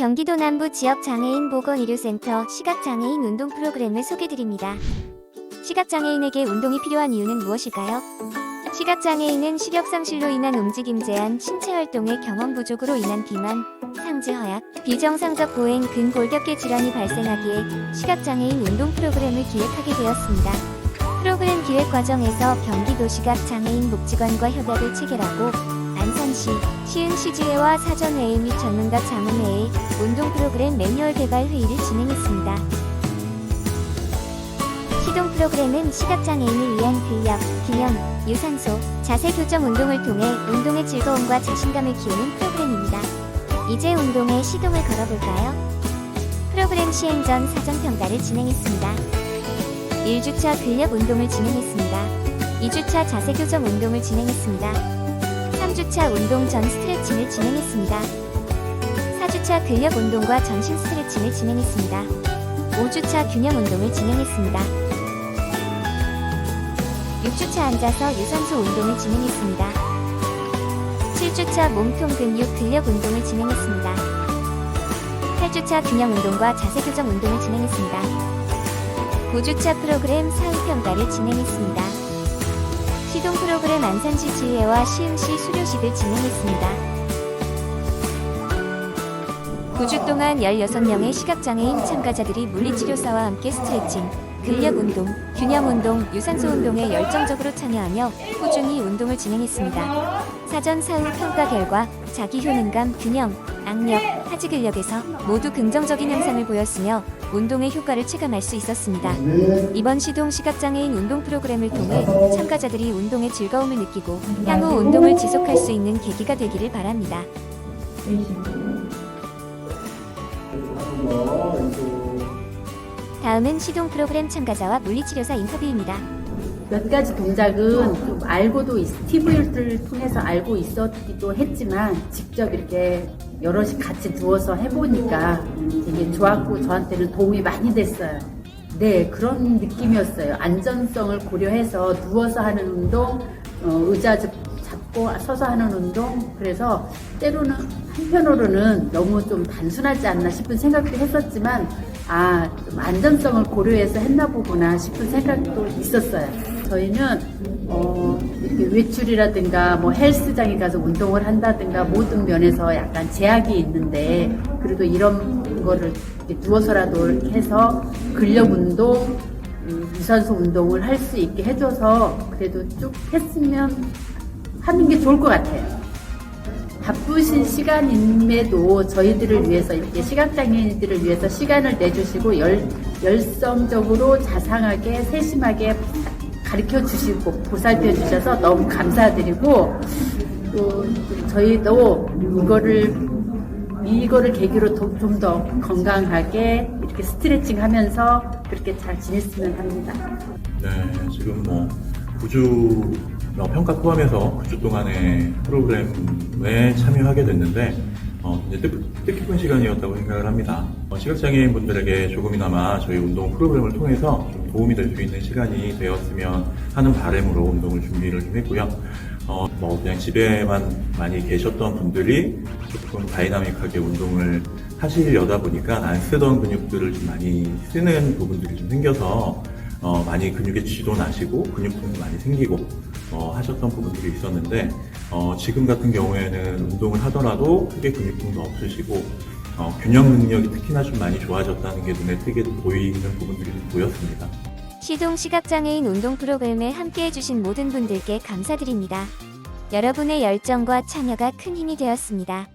경기도 남부 지역 장애인 보건 의료센터 시각장애인 운동 프로그램을 소개드립니다. 시각장애인에게 운동이 필요한 이유는 무엇일까요? 시각장애인은 시력상실로 인한 움직임 제한, 신체 활동의 경험 부족으로 인한 비만, 상肢 허약, 비정상적 보행, 근골격계 질환이 발생하기에 시각장애인 운동 프로그램을 기획하게 되었습니다. 프로그램 기획 과정에서 경기도 시각장애인 복지관과 협약을 체결하고 안산시, 시흥시지회와 사전회의 및 전문가 자문회의 운동 프로그램 매뉴얼 개발 회의를 진행했습니다. 시동 프로그램은 시각장애인을 위한 근력, 균형, 유산소, 자세 교정 운동을 통해 운동의 즐거움과 자신감을 키우는 프로그램입니다. 이제 운동에 시동을 걸어볼까요? 프로그램 시행 전 사전 평가를 진행했습니다. 1주차 근력 운동을 진행했습니다. 2주차 자세 교정 운동을 진행했습니다. 3주차 운동 전 스트레칭을 진행했습니다. 4주차 근력 운동과 전신 스트레칭을 진행했습니다. 5주차 균형 운동을 진행했습니다. 6주차 앉아서 유산소 운동을 진행했습니다. 7주차 몸통 근육 근력 운동을 진행했습니다. 8주차 균형 운동과 자세 교정 운동을 진행했습니다. 9주차 프로그램 사후 평가를 진행했습니다. 시동 프로그램 안산시 지회와 시흥시 수료식을 진행했습니다. 9주 동안 16명의 시각장애인 참가자들이 물리치료사와 함께 스트레칭, 근력 운동, 균형 운동, 유산소 운동에 열정적으로 참여하며 꾸준히 운동을 진행했습니다. 사전 사후 평가 결과 자기 효능감, 균형, 악력, 하지 근력에서 모두 긍정적인 향상을 보였으며 운동의 효과를 체감할 수 있었습니다. 이번 시동 시각장애인 운동 프로그램을 통해 참가자들이 운동의 즐거움을 느끼고 향후 운동을 지속할 수 있는 계기가 되기를 바랍니다. 다음은 시동 프로그램 참가자와 물리치료사 인터뷰입니다. 몇 가지 동작은 좀 알고도 있, TV를 통해서 알고 있었기도 했지만 직접 이렇게 여럿이 같이 누워서 해보니까 되게 좋았고 저한테는 도움이 많이 됐어요. 네, 그런 느낌이었어요. 안전성을 고려해서 누워서 하는 운동, 어, 의자 잡- 잡고 서서 하는 운동. 그래서 때로는 한편으로는 너무 좀 단순하지 않나 싶은 생각도 했었지만 아, 좀 안전성을 고려해서 했나 보구나 싶은 생각도 있었어요. 저희는 어, 외출이라든가 뭐 헬스장에 가서 운동을 한다든가 모든 면에서 약간 제약이 있는데 그래도 이런 거를 누워서라도 이렇게 해서 근력 운동, 음, 유산소 운동을 할 수 있게 해줘서 그래도 쭉 했으면 하는 게 좋을 것 같아요. 바쁘신 시간임에도 저희들을 위해서 이렇게 시각장애인들을 위해서 시간을 내주시고 열, 열성적으로 자상하게 세심하게 가르쳐 주시고 보살펴 주셔서 너무 감사드리고 또 저희도 이거를 이거를 계기로 좀 더 건강하게 이렇게 스트레칭 하면서 그렇게 잘 지냈으면 합니다. 네, 지금 뭐 9주 어, 평가 포함해서 9주 동안의 프로그램에 참여하게 됐는데 어, 이제 뜻, 뜻깊은 시간이었다고 생각을 합니다. 어, 시각장애인 분들에게 조금이나마 저희 운동 프로그램을 통해서 좀 도움이 될 수 있는 시간이 되었으면 하는 바람으로 운동을 준비를 좀 했고요. 어, 뭐 그냥 집에만 많이 계셨던 분들이 조금 다이나믹하게 운동을 하시려다 보니까 안 쓰던 근육들을 좀 많이 쓰는 부분들이 좀 생겨서 어, 많이 근육의 쥐도 나시고 근육통이 많이 생기고 어, 하셨던 부분들이 있었는데 어, 지금 같은 경우에는 운동을 하더라도 크게 근육통도 없으시고 어, 균형 능력이 특히나 좀 많이 좋아졌다는 게 눈에 띄게 보이는 부분들이 좀 보였습니다. 시동 시각장애인 운동 프로그램에 함께해 주신 모든 분들께 감사드립니다. 여러분의 열정과 참여가 큰 힘이 되었습니다.